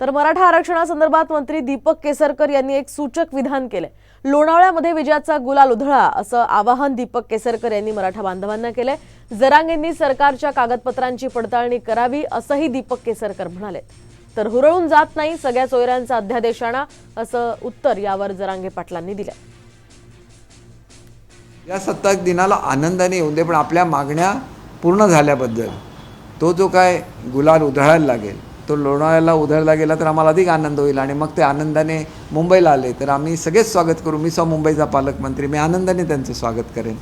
तर मराठा आरक्षणासंदर्भात मंत्री दीपक केसरकर यांनी एक सूचक विधान केलंय. लोणावळ्यामध्ये विजयाचा गुलाल उधळा असं आवाहन दीपक केसरकर यांनी मराठा बांधवांना केलंय. जरांगेंनी सरकारच्या कागदपत्रांची पडताळणी करावी असंही दीपक केसरकर म्हणाले. तर हुरळून जात नाही सगळ्या चोयऱ्यांचा अध्यादेश आणा असं उत्तर यावर जरांगे पाटलांनी दिलं या सत्ताक दिनाला आनंदाने येऊ दे पण आपल्या मागण्या पूर्ण झाल्याबद्दल तो जो काय गुलाल उधळायला लागेल तो लोणावळ्याला उधळला गेला तर आम्हाला अधिक आनंद होईल. आणि मग ते आनंदाने मुंबईला आले. तर आम्ही सगळेच स्वागत करू. मी स्व मुंबईचा पालकमंत्री. मी आनंदाने त्यांचं स्वागत करेन.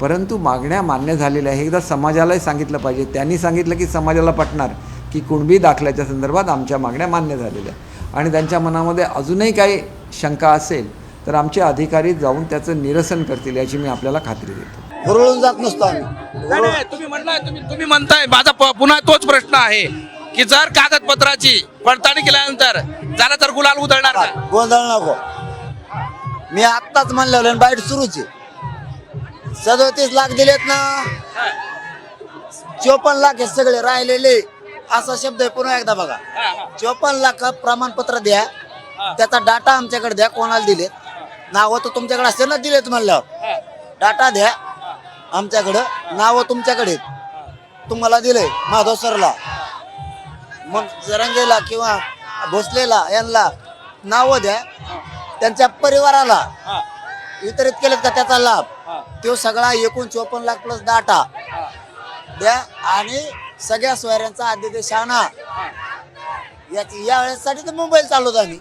परंतु मागण्या मान्य झालेल्या आहे एकदा समाजालाही सांगितलं पाहिजे. त्यांनी सांगितलं की समाजाला पटणार की कुणबी दाखल्याच्या संदर्भात आमच्या मागण्या मान्य झालेल्या आणि त्यांच्या मनामध्ये अजूनही काही शंका असेल तर आमचे अधिकारी जाऊन त्याचं निरसन करतील याची मी आपल्याला खात्री देतो. हुरळून जात नसतो आम्ही. तुम्ही म्हणलाय तुम्ही तुम्ही म्हणताय. माझा प- पुन्हा तोच प्रश्न आहे. की जर कागदपत्राची पडताळणी केल्यानंतर झालं तर गुलाल उधळणार का? गोंधळ नको. मी आत्ताच म्हणलं बाईट सुरूच. आहे सदोतीस लाख दिलेत ना? चोपन्न लाख हे सगळे राहिलेले. असा शब्द आहे पुन्हा एकदा बघा. चोपन्न लाख प्रमाणपत्र द्या. त्याचा डाटा आमच्याकडे द्या कोणाला दिलेत. नावं तर तुमच्याकडे असते ना दिलेत म्हणल्यावर. डाटा द्या. आमच्याकडं नावं तुमच्याकडे आहेत. तुम्हाला दिलंय माधव सरला. मग जरंगेला किंवा भोसलेला यांना नावं द्या. त्यांच्या परिवाराला वितरित केलेत का त्याचा लाभ? तो सगळा एकूण चोपन्न लाख प्लस डाटा द्या आणि सगळ्या सोयऱ्यांचा आद्यदेश आणा याची या वेळेसाठी तर मुंबईला होतो आम्ही.